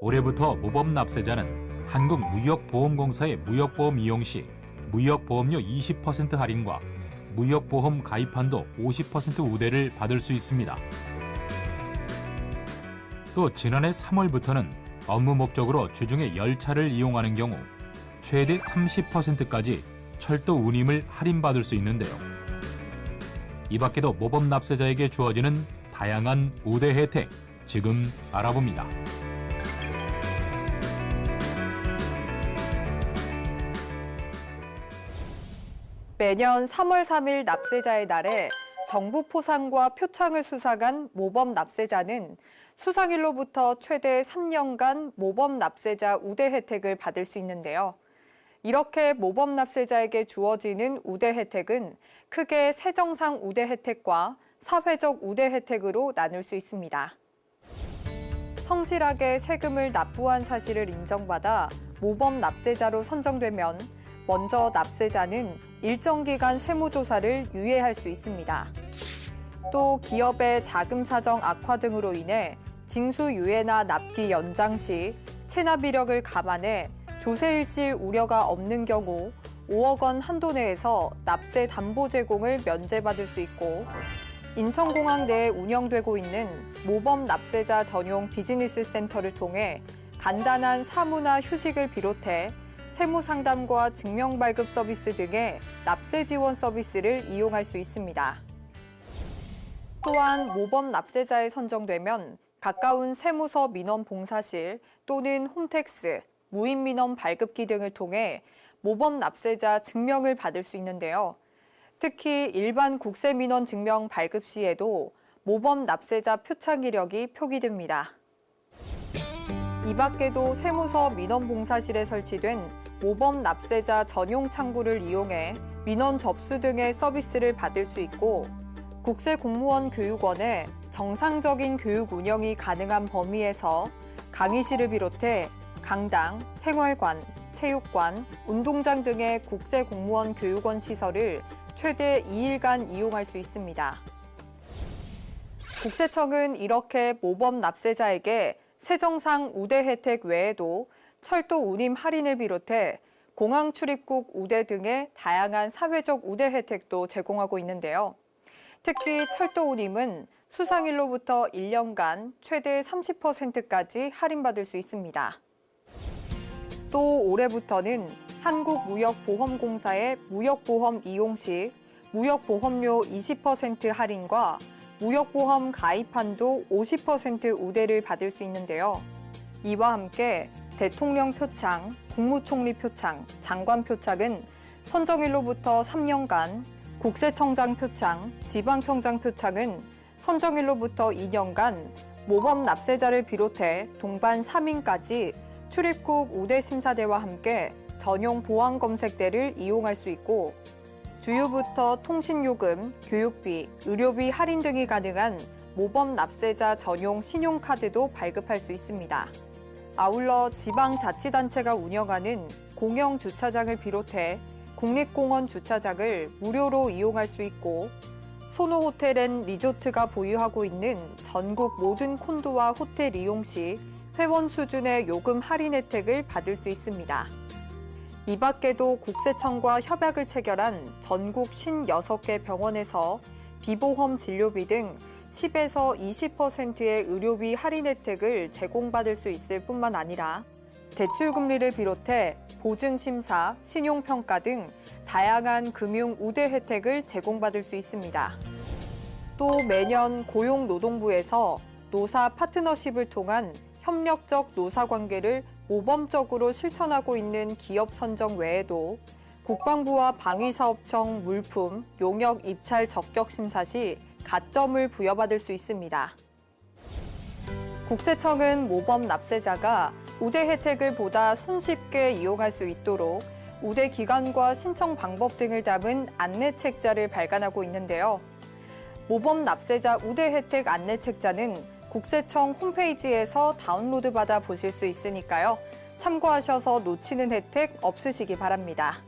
올해부터 모범 납세자는 한국무역보험공사의 무역보험 이용 시 무역보험료 20% 할인과 무역보험 가입한도 50% 우대를 받을 수 있습니다. 또 지난해 3월부터는 업무 목적으로 주중에 열차를 이용하는 경우 최대 30%까지 철도 운임을 할인받을 수 있는데요. 이 밖에도 모범 납세자에게 주어지는 다양한 우대 혜택 지금 알아봅니다. 매년 3월 3일 납세자의 날에 정부 포상과 표창을 수상한 모범 납세자는 수상일로부터 최대 3년간 모범 납세자 우대 혜택을 받을 수 있는데요. 이렇게 모범 납세자에게 주어지는 우대 혜택은 크게 세정상 우대 혜택과 사회적 우대 혜택으로 나눌 수 있습니다. 성실하게 세금을 납부한 사실을 인정받아 모범 납세자로 선정되면 먼저 납세자는 일정 기간 세무조사를 유예할 수 있습니다. 또 기업의 자금 사정 악화 등으로 인해 징수 유예나 납기 연장 시 체납 이력을 감안해 조세 일실 우려가 없는 경우 5억 원 한도 내에서 납세 담보 제공을 면제받을 수 있고 인천공항 내에 운영되고 있는 모범 납세자 전용 비즈니스 센터를 통해 간단한 사무나 휴식을 비롯해 세무 상담과 증명 발급 서비스 등의 납세 지원 서비스를 이용할 수 있습니다. 또한 모범 납세자에 선정되면 가까운 세무서 민원 봉사실 또는 홈택스, 무인 민원 발급기 등을 통해 모범 납세자 증명을 받을 수 있는데요. 특히 일반 국세 민원 증명 발급 시에도 모범 납세자 표창 이력이 표기됩니다. 이 밖에도 세무서 민원 봉사실에 설치된 모범 납세자 전용 창구를 이용해 민원 접수 등의 서비스를 받을 수 있고 국세 공무원 교육원에 정상적인 교육 운영이 가능한 범위에서 강의실을 비롯해 강당, 생활관, 체육관, 운동장 등의 국세 공무원 교육원 시설을 최대 2일간 이용할 수 있습니다. 국세청은 이렇게 모범 납세자에게 세정상 우대 혜택 외에도 철도 운임 할인을 비롯해 공항 출입국 우대 등의 다양한 사회적 우대 혜택도 제공하고 있는데요. 특히 철도 운임은 수상일로부터 1년간 최대 30%까지 할인받을 수 있습니다. 또 올해부터는 한국무역보험공사의 무역보험 이용 시 무역보험료 20% 할인과 무역보험 가입한도 50% 우대를 받을 수 있는데요. 이와 함께 대통령 표창, 국무총리 표창, 장관 표창은 선정일로부터 3년간, 국세청장 표창, 지방청장 표창은 선정일로부터 2년간 모범 납세자를 비롯해 동반 3인까지 출입국 우대 심사대와 함께 전용 보안 검색대를 이용할 수 있고 주유부터 통신요금, 교육비, 의료비 할인 등이 가능한 모범 납세자 전용 신용카드도 발급할 수 있습니다. 아울러 지방자치단체가 운영하는 공영 주차장을 비롯해 국립공원 주차장을 무료로 이용할 수 있고 소노 호텔 앤 리조트가 보유하고 있는 전국 모든 콘도와 호텔 이용 시 회원 수준의 요금 할인 혜택을 받을 수 있습니다. 이 밖에도 국세청과 협약을 체결한 전국 56개 병원에서 비보험 진료비 등 10에서 20%의 의료비 할인 혜택을 제공받을 수 있을 뿐만 아니라 대출 금리를 비롯해 보증 심사, 신용 평가 등 다양한 금융 우대 혜택을 제공받을 수 있습니다. 또 매년 고용노동부에서 노사 파트너십을 통한 협력적 노사 관계를 모범적으로 실천하고 있는 기업 선정 외에도 국방부와 방위사업청 물품, 용역 입찰 적격 심사 시 가점을 부여받을 수 있습니다. 국세청은 모범 납세자가 우대 혜택을 보다 손쉽게 이용할 수 있도록 우대 기간과 신청 방법 등을 담은 안내 책자를 발간하고 있는데요. 모범 납세자 우대 혜택 안내 책자는 국세청 홈페이지에서 다운로드 받아 보실 수 있으니까요. 참고하셔서 놓치는 혜택 없으시기 바랍니다.